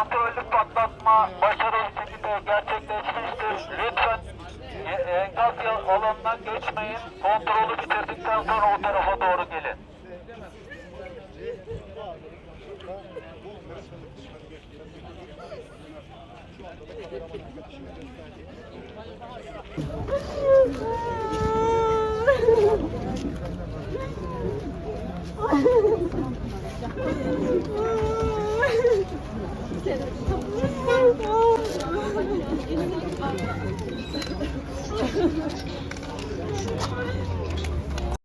arama başarılı şekilde gerçekleşmiştir. Lütfen e, enkaz alanından geçmeyin. Kontrolü bitirdikten sonra o tarafa doğru gelin. acontecendo?